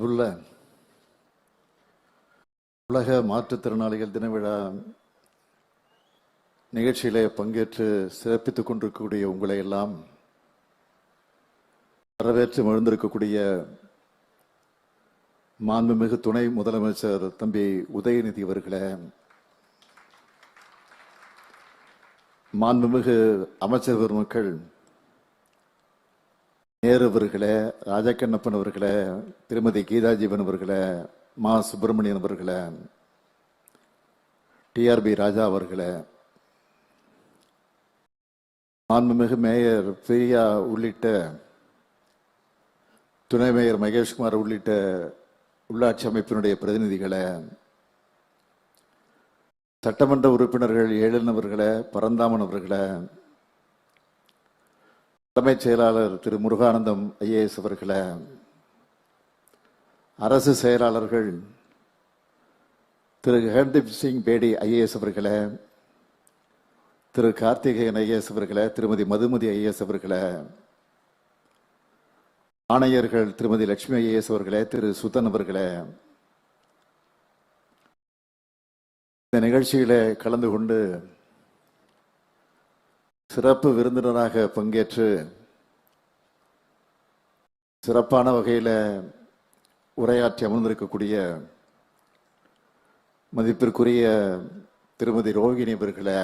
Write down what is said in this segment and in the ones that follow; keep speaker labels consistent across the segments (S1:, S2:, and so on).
S1: அன்புள்ள உலக மாற்றுத்திறனாளிகள் தின விழா நிகழ்ச்சியில பங்கேற்று சிறப்பித்துக் கொண்டிருக்கக்கூடிய உங்களை எல்லாம் வரவேற்று மகிழ்ந்திருக்கக்கூடிய மாண்புமிகு துணை முதலமைச்சர் தம்பி உதயநிதி அவர்களே மாண்புமிகு அமைச்சர் பெருமக்கள் நேரு அவர்களே ராஜாக்கண்ணப்பன் அவர்களை திருமதி கீதாஜீவன் அவர்களை மா சுப்பிரமணியன் அவர்களை டிஆர்பி ராஜா அவர்களை மாண்புமிகு மேயர் பிரியா உள்ளிட்ட துணை மேயர் மகேஷ்குமார் உள்ளிட்ட உள்ளாட்சி அமைப்பினுடைய பிரதிநிதிகளை சட்டமன்ற உறுப்பினர்கள் ஏழனவர்களை பரந்தாமன் அவர்களை தலைமைச் செயலாளர் திரு முருகானந்தம் ஐஏஎஸ் அவர்களை அரசு செயலாளர்கள் திரு ஹர்தீப் சிங் பேடி ஐஏஎஸ் அவர்களை திரு கார்த்திகேயன் ஐஏஎஸ் அவர்களை திருமதி மதுமதி ஐஏஎஸ் அவர்களை ஆணையர்கள் திருமதி லட்சுமி ஐஏஎஸ் அவர்களே திரு சுதன் அவர்களே இந்த நிகழ்ச்சியில் கலந்து கொண்டு சிறப்பு விருந்தினராக பங்கேற்று சிறப்பான வகையில் உரையாற்றி அமர்ந்திருக்கக்கூடிய மதிப்பிற்குரிய திருமதி ரோகிணி அவர்களை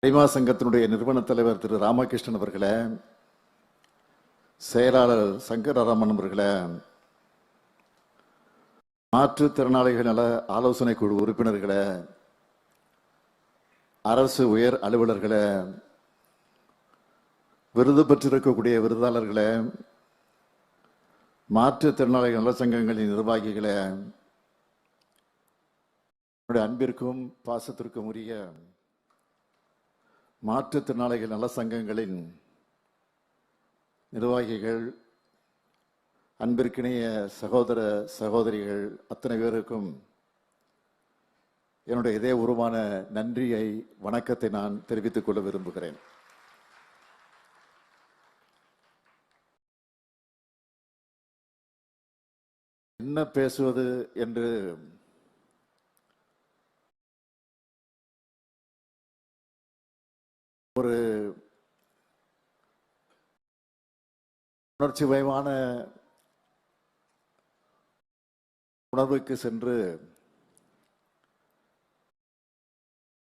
S1: அரிமா சங்கத்தினுடைய நிறுவன தலைவர் திரு ராமகிருஷ்ணன் அவர்களை செயலாளர் சங்கரராமன் அவர்களை மாற்றுத்திறனாளிகள் நல ஆலோசனை குழு உறுப்பினர்களை அரசு உயர் அலுவலர்களை விருது பெற்றிருக்கக்கூடிய விருதாளர்களை மாற்றுத்திறனாளி நலச்சங்கங்களின் நிர்வாகிகளை அன்பிற்கும் பாசத்திற்கும் உரிய மாற்றுத்திறனாளிகள் நலச்சங்கங்களின் நிர்வாகிகள் அன்பிற்கிணைய சகோதர சகோதரிகள் அத்தனை பேருக்கும் என்னுடைய இதே உருவான நன்றியை வணக்கத்தை நான் தெரிவித்துக் கொள்ள விரும்புகிறேன் என்ன பேசுவது என்று ஒரு உணர்ச்சி வயமான உணர்வுக்கு சென்று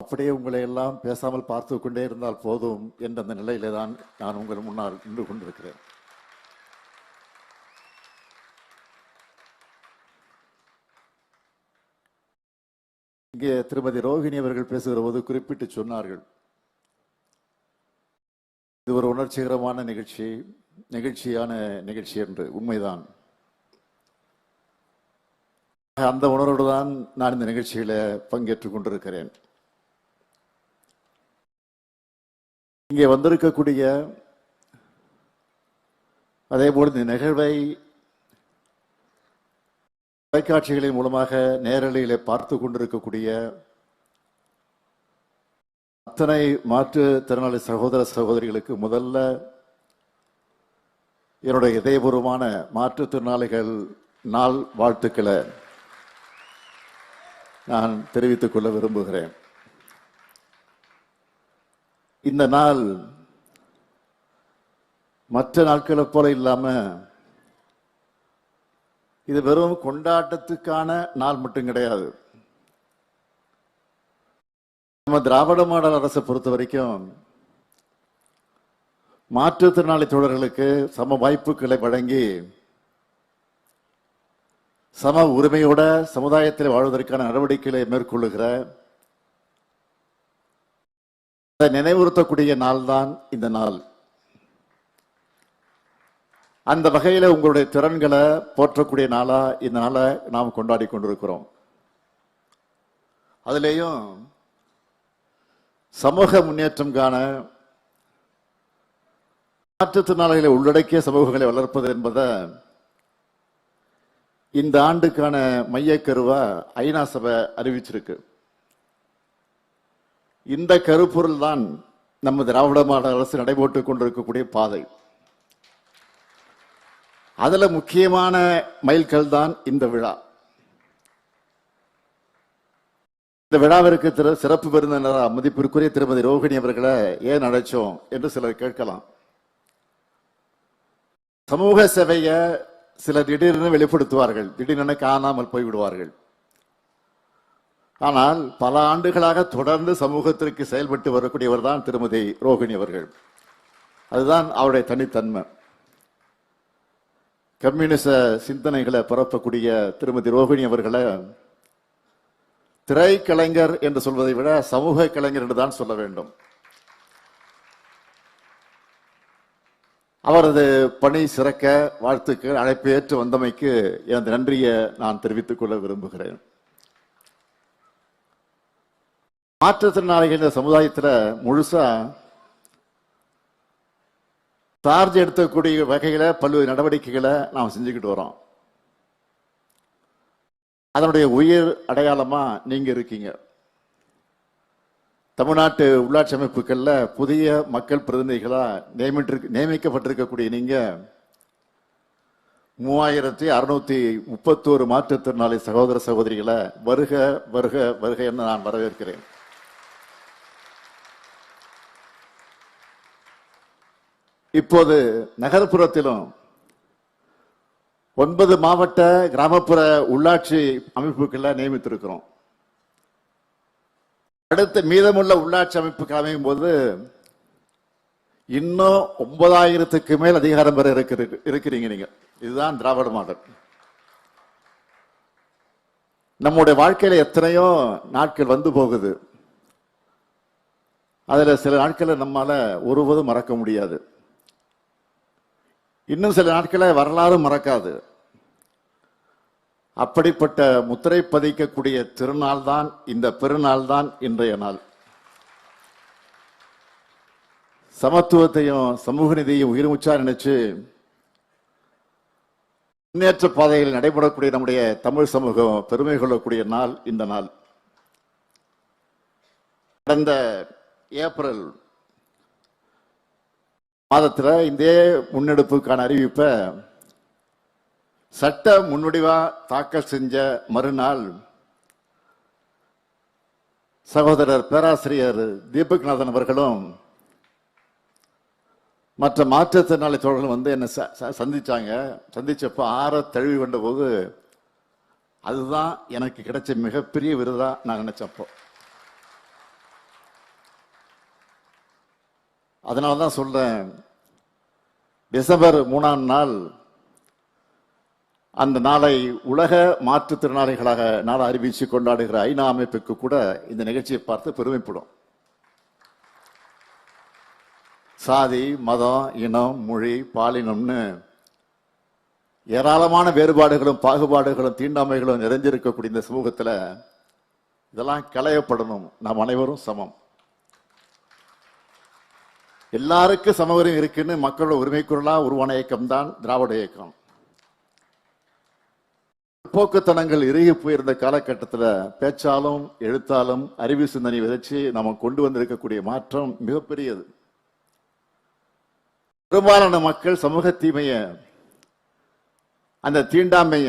S1: அப்படியே உங்களை எல்லாம் பேசாமல் பார்த்து கொண்டே இருந்தால் போதும் என்ற அந்த நிலையிலே தான் நான் உங்கள் முன்னால் நின்று கொண்டிருக்கிறேன் இங்கே திருமதி ரோஹிணி அவர்கள் பேசுகிற போது குறிப்பிட்டு சொன்னார்கள் இது ஒரு உணர்ச்சிகரமான நிகழ்ச்சி நிகழ்ச்சியான நிகழ்ச்சி என்று உண்மைதான் அந்த உணர்வோடு தான் நான் இந்த நிகழ்ச்சியில பங்கேற்று கொண்டிருக்கிறேன் இங்கே வந்திருக்கக்கூடிய அதே போல் இந்த நிகழ்வை தொலைக்காட்சிகளின் மூலமாக நேரலையிலே பார்த்து கொண்டிருக்கக்கூடிய அத்தனை மாற்றுத்திறனாளி சகோதர சகோதரிகளுக்கு முதல்ல என்னுடைய இதயபூர்வமான மாற்றுத்திறனாளிகள் நாள் வாழ்த்துக்களை நான் தெரிவித்துக் கொள்ள விரும்புகிறேன் இந்த நாள் மற்ற நாட்களை போல இல்லாமல் இது வெறும் கொண்டாட்டத்துக்கான நாள் மட்டும் கிடையாது நம்ம திராவிட மாடல் அரசை பொறுத்த வரைக்கும் மாற்றுத்திறனாளி தோழர்களுக்கு சம வாய்ப்புகளை வழங்கி சம உரிமையோட சமுதாயத்தில் வாழ்வதற்கான நடவடிக்கைகளை மேற்கொள்ளுகிற அதை நினைவுறுத்தக்கூடிய தான் இந்த நாள் அந்த வகையில் உங்களுடைய திறன்களை போற்றக்கூடிய நாளா இந்த நாளை நாம் கொண்டாடி கொண்டிருக்கிறோம் அதுலேயும் சமூக முன்னேற்றம் காண மாற்றுத்திறனாளிகளை உள்ளடக்கிய சமூகங்களை வளர்ப்பது என்பதை இந்த ஆண்டுக்கான மையக்கருவா ஐநா சபை அறிவிச்சிருக்கு இந்த கருப்பொருள் தான் நம்ம திராவிட மாடல் அரசு நடைபெற்றுக் கொண்டிருக்கக்கூடிய பாதை அதில் முக்கியமான மைல்கல் தான் இந்த விழா இந்த விழாவிற்கு திரு சிறப்பு விருந்தினராக மதிப்பிற்குரிய திருமதி ரோஹிணி அவர்களை ஏன் அழைச்சோம் என்று சிலர் கேட்கலாம் சமூக சேவையை சிலர் திடீரென வெளிப்படுத்துவார்கள் திடீரென காணாமல் போய்விடுவார்கள் ஆனால் பல ஆண்டுகளாக தொடர்ந்து சமூகத்திற்கு செயல்பட்டு வரக்கூடியவர் தான் திருமதி ரோஹிணி அவர்கள் அதுதான் அவருடைய தனித்தன்மை கம்யூனிச சிந்தனைகளை பரப்பக்கூடிய திருமதி ரோஹிணி அவர்களை திரை கலைஞர் என்று சொல்வதை விட சமூக கலைஞர் என்று தான் சொல்ல வேண்டும் அவரது பணி சிறக்க வாழ்த்துக்கள் அழைப்பு ஏற்று வந்தமைக்கு எனது நன்றியை நான் தெரிவித்துக் கொள்ள விரும்புகிறேன் மாற்றுத்திறனாளிகள் இந்த சமுதாயத்தில் முழுசா சார்ஜ் எடுத்துக்கூடிய வகையில் பல்வேறு நடவடிக்கைகளை நாம் செஞ்சுக்கிட்டு வரோம் அதனுடைய உயிர் அடையாளமாக நீங்கள் இருக்கீங்க தமிழ்நாட்டு உள்ளாட்சி அமைப்புகளில் புதிய மக்கள் பிரதிநிதிகளாக நியமிட்டு நியமிக்கப்பட்டிருக்கக்கூடிய நீங்கள் மூவாயிரத்தி அறுநூத்தி முப்பத்தோரு மாற்றுத்திறனாளி சகோதர சகோதரிகளை வருக வருக வருக என்று நான் வரவேற்கிறேன் இப்போது நகர்ப்புறத்திலும் ஒன்பது மாவட்ட கிராமப்புற உள்ளாட்சி அமைப்புகளை நியமித்திருக்கிறோம் அடுத்து மீதமுள்ள உள்ளாட்சி அமைப்புகள் அமையும் போது இன்னும் ஒன்பதாயிரத்துக்கு மேல் அதிகாரம் பெற இருக்கிறீங்க நீங்க இதுதான் திராவிட மாடல் நம்முடைய வாழ்க்கையில எத்தனையோ நாட்கள் வந்து போகுது அதில் சில நாட்களை நம்மால ஒருபோதும் மறக்க முடியாது இன்னும் சில நாட்களை வரலாறு மறக்காது அப்படிப்பட்ட முத்திரை பதிக்கக்கூடிய திருநாள் தான் இந்த பெருநாள் தான் இன்றைய நாள் சமத்துவத்தையும் சமூக நிதியையும் உயிர் உச்சா நினைச்சு முன்னேற்ற பாதையில் நடைபெறக்கூடிய நம்முடைய தமிழ் சமூகம் பெருமை கொள்ளக்கூடிய நாள் இந்த நாள் கடந்த ஏப்ரல் மாதத்தில் இந்த முன்னெடுப்புக்கான அறிவிப்பை சட்ட முன்வடிவா தாக்கல் செஞ்ச மறுநாள் சகோதரர் பேராசிரியர் தீபக்நாதன் அவர்களும் மற்ற மாற்றுத்திறனாளி தோழர்கள் வந்து என்னை சந்திச்சாங்க சந்திச்சப்போ ஆற தழுவி கொண்ட போது அதுதான் எனக்கு கிடைச்ச மிகப்பெரிய விருதாக நான் நினைச்சப்போ அதனால தான் சொல்கிறேன் டிசம்பர் மூணாம் நாள் அந்த நாளை உலக மாற்றுத்திறனாளிகளாக நாளை அறிவித்து கொண்டாடுகிற ஐநா அமைப்புக்கு கூட இந்த நிகழ்ச்சியை பார்த்து பெருமைப்படும் சாதி மதம் இனம் மொழி பாலினம்னு ஏராளமான வேறுபாடுகளும் பாகுபாடுகளும் தீண்டாமைகளும் நிறைஞ்சிருக்கக்கூடிய இந்த சமூகத்தில் இதெல்லாம் களையப்படணும் நாம் அனைவரும் சமம் எல்லாருக்கும் சம உரிமை இருக்குன்னு மக்களோட குரலா உருவான இயக்கம் தான் திராவிட இயக்கம் போக்குத்தனங்கள் இறுகி போயிருந்த காலகட்டத்தில் பேச்சாலும் எழுத்தாலும் அறிவு சிந்தனை விதைச்சு நம்ம கொண்டு வந்திருக்கக்கூடிய மாற்றம் மிகப்பெரியது பெரும்பாலான மக்கள் சமூக தீமைய அந்த தீண்டாமைய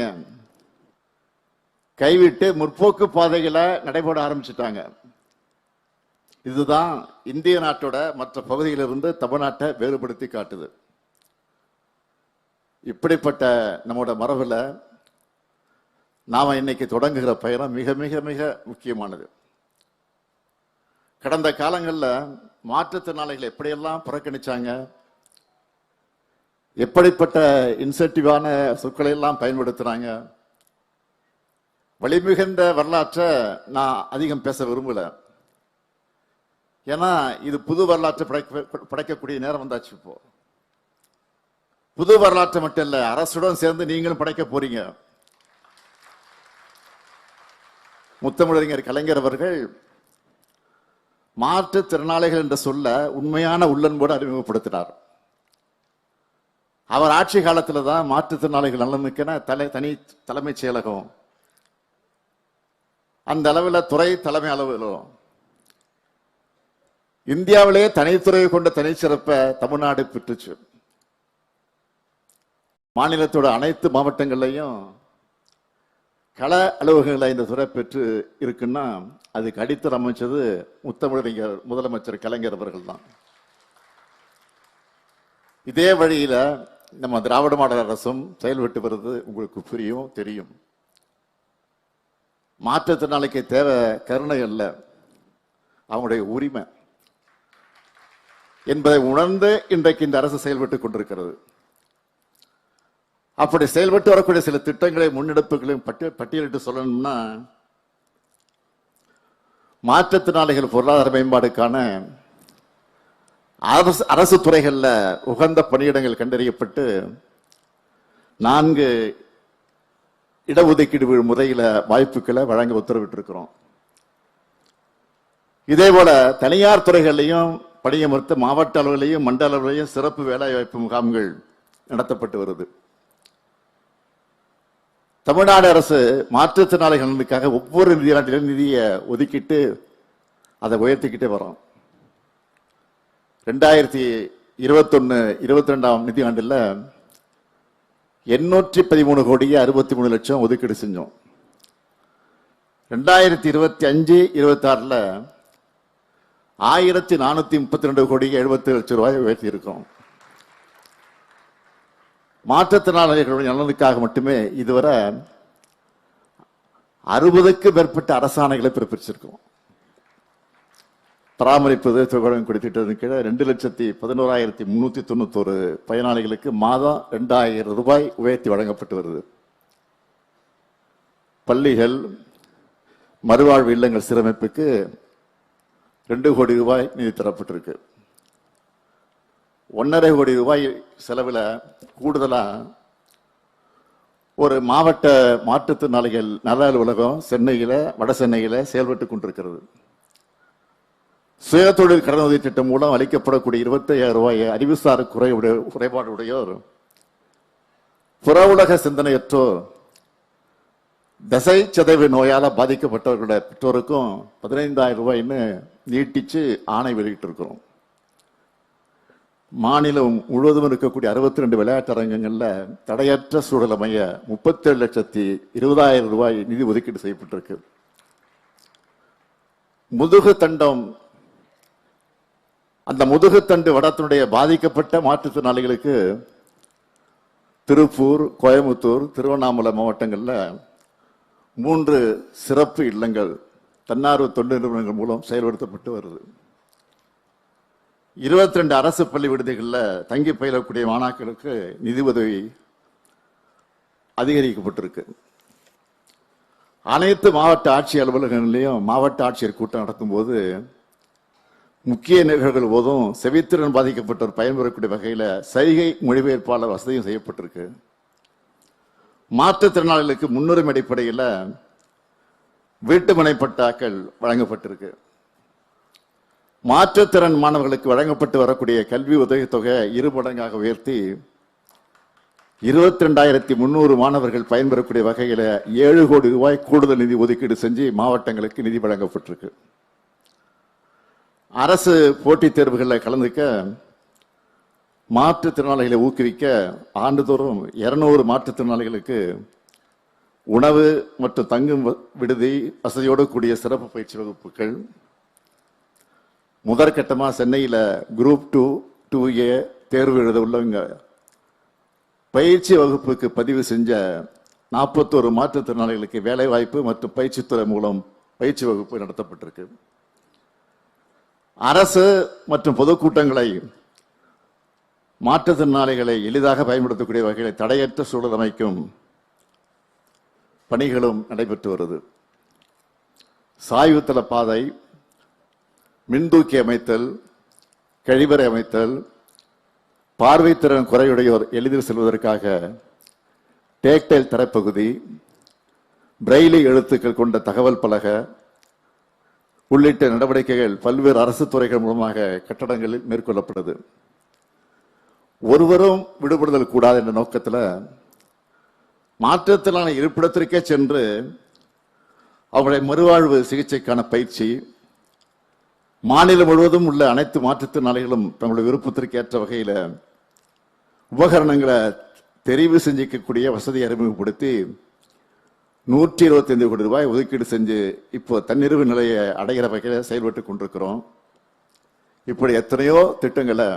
S1: கைவிட்டு முற்போக்கு பாதைகளை நடைபெற ஆரம்பிச்சிட்டாங்க இதுதான் இந்திய நாட்டோட மற்ற பகுதியிலிருந்து தமிழ்நாட்டை வேறுபடுத்தி காட்டுது இப்படிப்பட்ட நம்மோட மரபில் நாம் இன்னைக்கு தொடங்குகிற பயணம் மிக மிக மிக முக்கியமானது கடந்த காலங்களில் மாற்றுத்திறனாளிகளை எப்படியெல்லாம் புறக்கணிச்சாங்க எப்படிப்பட்ட இன்சென்டிவான சொற்களை எல்லாம் பயன்படுத்துகிறாங்க வழிமிகுந்த வரலாற்றை நான் அதிகம் பேச விரும்பலை ஏன்னா இது புது வரலாற்றை படைக்க படைக்கக்கூடிய நேரம் வந்தாச்சு இப்போ புது வரலாற்றை மட்டும் இல்லை அரசுடன் சேர்ந்து நீங்களும் படைக்க போறீங்க முத்தமிழறிஞர் கலைஞர் அவர்கள் மாற்றுத்திறனாளிகள் என்ற சொல்ல உண்மையான உள்ளன்போடு அறிமுகப்படுத்தினார் அவர் ஆட்சி காலத்தில் தான் மாற்றுத்திறனாளிகள் நலனுக்கென தலை தனி தலைமைச் செயலகம் அந்த அளவில் துறை தலைமை அளவிலும் இந்தியாவிலே தனித்துறையை கொண்ட தனிச்சிறப்பை தமிழ்நாடு பெற்றுச்சு மாநிலத்தோட அனைத்து மாவட்டங்கள்லையும் கல அலுவலகங்களை இந்த துறை பெற்று இருக்குன்னா அதுக்கு அடித்தர் அமைச்சது முத்தமிழறிஞர் முதலமைச்சர் கலைஞர் அவர்கள் தான் இதே வழியில் நம்ம திராவிட மாடல் அரசும் செயல்பட்டு வருது உங்களுக்கு புரியும் தெரியும் மாற்றுத்திறனாளிக்கு தேவை கருணை அல்ல அவங்களுடைய உரிமை என்பதை உணர்ந்து இன்றைக்கு இந்த அரசு செயல்பட்டுக் கொண்டிருக்கிறது அப்படி செயல்பட்டு வரக்கூடிய சில திட்டங்களை முன்னெடுப்புகளையும் பட்டியலிட்டு சொல்லணும்னா மாற்றுத்திறனாளிகள் பொருளாதார மேம்பாடுக்கான அரசு அரசு துறைகளில் உகந்த பணியிடங்கள் கண்டறியப்பட்டு நான்கு இடஒதுக்கீடு முறையில் வாய்ப்புகளை வழங்க உத்தரவிட்டிருக்கிறோம் இதே போல தனியார் துறைகள்லையும் பணியமர்த்த மாவட்ட அளவிலேயும் மண்டல அளவிலேயும் சிறப்பு வேலைவாய்ப்பு முகாம்கள் நடத்தப்பட்டு வருது தமிழ்நாடு அரசு மாற்றுத்திறனாளிகள் நலனுக்காக ஒவ்வொரு நிதியாண்டிலும் நிதியை ஒதுக்கிட்டு அதை உயர்த்திக்கிட்டே வரோம் ரெண்டாயிரத்தி இருபத்தொன்னு இருபத்தி ரெண்டாம் நிதியாண்டில் எண்ணூற்றி பதிமூணு கோடியே அறுபத்தி மூணு லட்சம் ஒதுக்கீடு செஞ்சோம் ரெண்டாயிரத்தி இருபத்தி அஞ்சு இருபத்தாறில் ஆயிரத்தி நானூத்தி முப்பத்தி ரெண்டு கோடி எழுபத்தி லட்சம் ரூபாய் உயர்த்தி இருக்கும் மாற்றுத்திறனாளிகளுடைய நலனுக்காக மட்டுமே இதுவரை அறுபதுக்கு மேற்பட்ட அரசாணைகளை பிறப்பிச்சிருக்கோம் பராமரிப்பது தொகையும் கொடுத்துட்டு கீழே ரெண்டு லட்சத்தி பதினோராயிரத்தி முன்னூத்தி தொண்ணூத்தோரு பயனாளிகளுக்கு மாதம் ரெண்டாயிரம் ரூபாய் உயர்த்தி வழங்கப்பட்டு வருது பள்ளிகள் மறுவாழ்வு இல்லங்கள் சீரமைப்புக்கு ரெண்டு கோடி ரூபாய் நிதி தரப்பட்டிருக்கு ஒன்றரை கோடி ரூபாய் செலவில் கூடுதலாக ஒரு மாவட்ட மாற்றுத்திறனாளிகள் நல அலுவலகம் சென்னையில் வட சென்னையில் செயல்பட்டு கொண்டிருக்கிறது சுயதொழில் கடனுதவி திட்டம் மூலம் அளிக்கப்படக்கூடிய இருபத்தையாயிரம் ரூபாயை அறிவுசார் குறைவுடைய குறைபாடுடையோர் புறவுலக சிந்தனையற்றோர் தசை சதவி நோயால் பாதிக்கப்பட்டவர்களுடைய பெற்றோருக்கும் பதினைந்தாயிரம் ரூபாய்ன்னு நீட்டிச்சு ஆணை வெளியிட்டிருக்கிறோம் மாநிலம் முழுவதும் இருக்கக்கூடிய அறுபத்தி ரெண்டு அரங்கங்களில் தடையற்ற சூழல் அமைய முப்பத்தேழு லட்சத்தி இருபதாயிரம் ரூபாய் நிதி ஒதுக்கீடு செய்யப்பட்டிருக்கு முதுகு தண்டம் அந்த முதுகுத்தண்டு வடத்தினுடைய பாதிக்கப்பட்ட மாற்றுத்திறனாளிகளுக்கு திருப்பூர் கோயம்புத்தூர் திருவண்ணாமலை மாவட்டங்களில் மூன்று சிறப்பு இல்லங்கள் தன்னார்வ தொண்டு நிறுவனங்கள் மூலம் செயல்படுத்தப்பட்டு வருது இருபத்தி ரெண்டு அரசு பள்ளி விடுதிகளில் தங்கி பயிலக்கூடிய மாணாக்களுக்கு நிதி உதவி அதிகரிக்கப்பட்டிருக்கு அனைத்து மாவட்ட ஆட்சி அலுவலகங்களிலையும் மாவட்ட ஆட்சியர் கூட்டம் நடத்தும்போது முக்கிய நிகழ்வுகள் போதும் செவித்திறன் பாதிக்கப்பட்டோர் பயன்பெறக்கூடிய வகையில் சைகை மொழிபெயர்ப்பாளர் வசதியும் செய்யப்பட்டிருக்கு மாற்றுத்திறனாளிகளுக்கு முன்னுரிமை அடிப்படையில் வீட்டுமனை பட்டாக்கள் வழங்கப்பட்டிருக்கு மாற்றுத்திறன் மாணவர்களுக்கு வழங்கப்பட்டு வரக்கூடிய கல்வி உதவித்தொகை இரு மடங்காக உயர்த்தி இருபத்தி ரெண்டாயிரத்தி முந்நூறு மாணவர்கள் பயன்பெறக்கூடிய வகையில் ஏழு கோடி ரூபாய் கூடுதல் நிதி ஒதுக்கீடு செஞ்சு மாவட்டங்களுக்கு நிதி வழங்கப்பட்டிருக்கு அரசு போட்டித் தேர்வுகளில் கலந்துக்க மாற்றுத்திறனாளிகளை ஊக்குவிக்க ஆண்டுதோறும் இரநூறு மாற்றுத்திறனாளிகளுக்கு உணவு மற்றும் தங்கும் விடுதி வசதியோடு கூடிய சிறப்பு பயிற்சி வகுப்புகள் முதற்கட்டமாக சென்னையில் குரூப் டூ டூ ஏ தேர்வு எழுத உள்ளவங்க பயிற்சி வகுப்புக்கு பதிவு செஞ்ச நாற்பத்தோரு மாற்றுத்திறனாளிகளுக்கு வேலைவாய்ப்பு மற்றும் பயிற்சித்துறை மூலம் பயிற்சி வகுப்பு நடத்தப்பட்டிருக்கு அரசு மற்றும் பொதுக்கூட்டங்களை மாற்றுத்திறனாளிகளை எளிதாக பயன்படுத்தக்கூடிய வகையில் தடையற்ற சூழல் அமைக்கும் பணிகளும் நடைபெற்று வருது சாய்வுத்தள பாதை மின்தூக்கி அமைத்தல் கழிவறை அமைத்தல் பார்வைத்திறன் குறையுடையோர் எளிதில் செல்வதற்காக டேக்டைல் தரப்பகுதி பிரெய்லி எழுத்துக்கள் கொண்ட தகவல் பலக உள்ளிட்ட நடவடிக்கைகள் பல்வேறு அரசு துறைகள் மூலமாக கட்டடங்களில் மேற்கொள்ளப்படுது ஒருவரும் விடுபடுதல் கூடாது என்ற நோக்கத்தில் மாற்றத்திலான இருப்பிடத்திற்கே சென்று அவருடைய மறுவாழ்வு சிகிச்சைக்கான பயிற்சி மாநிலம் முழுவதும் உள்ள அனைத்து மாற்றுத்திறனாளிகளும் தங்களுடைய விருப்பத்திற்கு ஏற்ற வகையில் உபகரணங்களை தெரிவு செஞ்சிக்கக்கூடிய வசதியை அறிமுகப்படுத்தி நூற்றி இருபத்தஞ்சு கோடி ரூபாய் ஒதுக்கீடு செஞ்சு இப்போ தன்னிறைவு நிலையை அடைகிற வகையில் செயல்பட்டு கொண்டிருக்கிறோம் இப்படி எத்தனையோ திட்டங்களை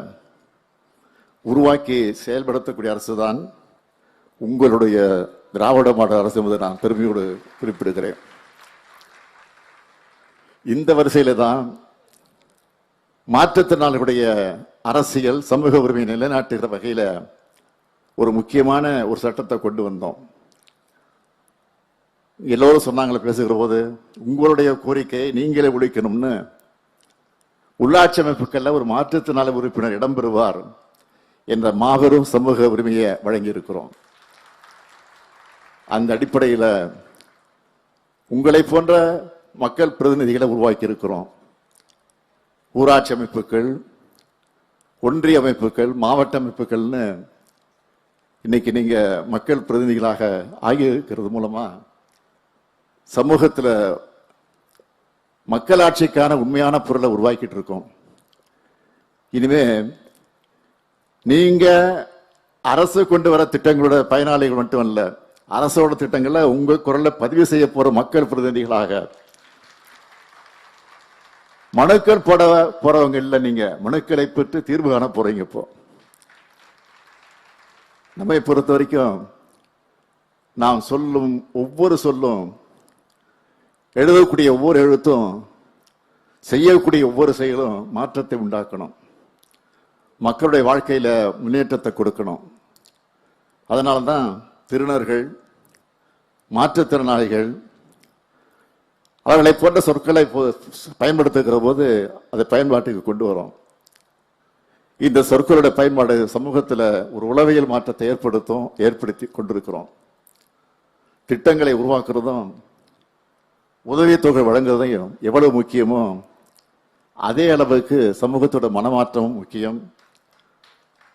S1: உருவாக்கி செயல்படுத்தக்கூடிய அரசு தான் உங்களுடைய திராவிட மாடல் அரசு என்பதை நான் பெருமையோடு குறிப்பிடுகிறேன் இந்த வரிசையில தான் மாற்றத்தினாலுடைய அரசியல் சமூக உரிமை நிலைநாட்டுகிற வகையில் ஒரு முக்கியமான ஒரு சட்டத்தை கொண்டு வந்தோம் எல்லோரும் சொன்னாங்களே பேசுகிற போது உங்களுடைய கோரிக்கையை நீங்களே ஒழிக்கணும்னு உள்ளாட்சி அமைப்புகளில் ஒரு மாற்றுத்திறனாளி உறுப்பினர் இடம்பெறுவார் என்ற மாபெரும் சமூக உரிமையை வழங்கியிருக்கிறோம் அந்த அடிப்படையில் உங்களை போன்ற மக்கள் பிரதிநிதிகளை உருவாக்கி இருக்கிறோம் ஊராட்சி அமைப்புகள் ஒன்றிய அமைப்புகள் மாவட்ட அமைப்புகள்னு இன்னைக்கு நீங்கள் மக்கள் பிரதிநிதிகளாக ஆகியிருக்கிறது மூலமாக சமூகத்தில் மக்களாட்சிக்கான உண்மையான பொருளை உருவாக்கிட்டு இருக்கோம் இனிமே நீங்கள் அரசு கொண்டு வர திட்டங்களோட பயனாளிகள் மட்டும் இல்லை அரசோட திட்டங்களை உங்கள் குரலை பதிவு செய்ய போற மக்கள் பிரதிநிதிகளாக மனுக்கள் போட போறவங்க இல்லை நீங்க மனுக்களை பெற்று தீர்வு காண போறீங்க இப்போ நம்மை பொறுத்த வரைக்கும் நாம் சொல்லும் ஒவ்வொரு சொல்லும் எழுதக்கூடிய ஒவ்வொரு எழுத்தும் செய்யக்கூடிய ஒவ்வொரு செயலும் மாற்றத்தை உண்டாக்கணும் மக்களுடைய வாழ்க்கையில் முன்னேற்றத்தை கொடுக்கணும் அதனால தான் திருநர்கள் மாற்றுத்திறனாளிகள் அவர்களை போன்ற சொற்களை பயன்படுத்துகிற போது அதை பயன்பாட்டுக்கு கொண்டு வரோம் இந்த சொற்களோட பயன்பாடு சமூகத்தில் ஒரு உளவியல் மாற்றத்தை ஏற்படுத்தும் ஏற்படுத்தி கொண்டிருக்கிறோம் திட்டங்களை உருவாக்குறதும் உதவித்தொகை வழங்குறதையும் எவ்வளவு முக்கியமோ அதே அளவுக்கு சமூகத்தோட மனமாற்றமும் முக்கியம்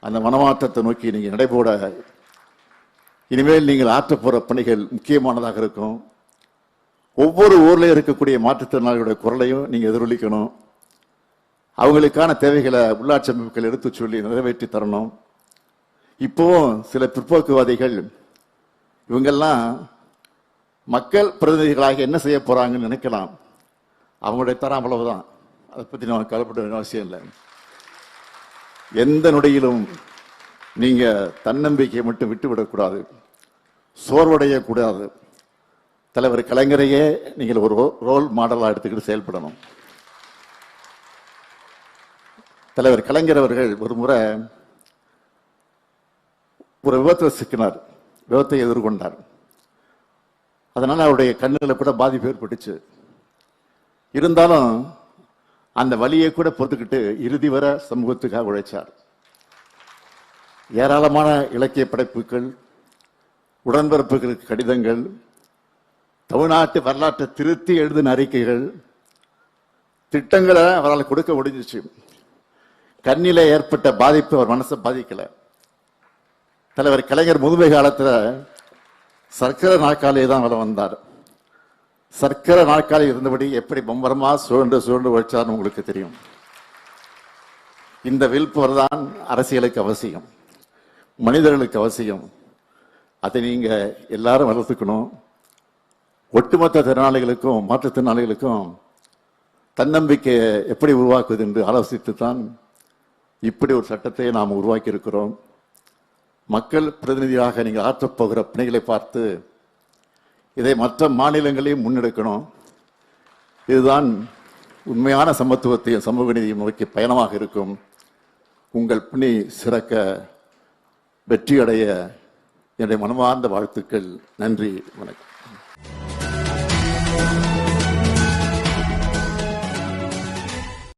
S1: அந்த மனமாற்றத்தை நோக்கி நீங்கள் நடைபோட இனிமேல் நீங்கள் ஆற்றப்போகிற பணிகள் முக்கியமானதாக இருக்கும் ஒவ்வொரு ஊர்லேயும் இருக்கக்கூடிய மாற்றுத்திறனாளிகளுடைய குரலையும் நீங்கள் எதிரொலிக்கணும் அவங்களுக்கான தேவைகளை உள்ளாட்சி அமைப்புகள் எடுத்து சொல்லி நிறைவேற்றி தரணும் இப்போவும் சில பிற்போக்குவாதிகள் இவங்கெல்லாம் மக்கள் பிரதிநிதிகளாக என்ன செய்ய போகிறாங்கன்னு நினைக்கலாம் அவங்களுடைய தரம் அவ்வளவுதான் அதை பற்றி நம்ம கவலைப்பட வேண்டிய அவசியம் இல்லை எந்த நொடியிலும் நீங்க தன்னம்பிக்கையை மட்டும் விட்டுவிடக்கூடாது சோர்வடைய கூடாது தலைவர் கலைஞரையே நீங்கள் ஒரு ரோல் மாடலாக எடுத்துக்கிட்டு செயல்படணும் தலைவர் கலைஞர் அவர்கள் ஒரு முறை ஒரு விபத்தில் சிக்கினார் விபத்தை எதிர்கொண்டார் அதனால் அவருடைய கண்ணுகளை கூட பாதிப்பு ஏற்பட்டுச்சு இருந்தாலும் அந்த வழியை கூட பொறுத்துக்கிட்டு இறுதி வர சமூகத்துக்காக உழைச்சார் ஏராளமான இலக்கிய படைப்புகள் உடன்பிறப்புகளுக்கு கடிதங்கள் தமிழ்நாட்டு வரலாற்றை திருத்தி எழுதின அறிக்கைகள் திட்டங்களை அவரால் கொடுக்க முடிஞ்சிச்சு கண்ணில ஏற்பட்ட பாதிப்பு அவர் மனசை பாதிக்கல தலைவர் கலைஞர் முதுமை காலத்துல சர்க்கரை நாற்காலியை தான் அவர் வந்தார் சர்க்கரை நாற்காலி இருந்தபடி எப்படி பம்பரமா சுழன்று சுழன்று உழைச்சார்னு உங்களுக்கு தெரியும் இந்த வில்பவர் தான் அரசியலுக்கு அவசியம் மனிதர்களுக்கு அவசியம் அதை நீங்கள் எல்லாரும் வளர்த்துக்கணும் ஒட்டுமொத்த திறனாளிகளுக்கும் மாற்றுத்திறனாளிகளுக்கும் தன்னம்பிக்கையை எப்படி உருவாக்குவது என்று ஆலோசித்து தான் இப்படி ஒரு சட்டத்தை நாம் உருவாக்கி இருக்கிறோம் மக்கள் பிரதிநிதியாக நீங்கள் ஆற்றப்போகிற பணிகளை பார்த்து இதை மற்ற மாநிலங்களையும் முன்னெடுக்கணும் இதுதான் உண்மையான சமத்துவத்தையும் சமூக நீதியும் நோக்கி பயணமாக இருக்கும் உங்கள் பணி சிறக்க வெற்றியடைய என்னுடைய மனமார்ந்த வாழ்த்துக்கள் நன்றி வணக்கம்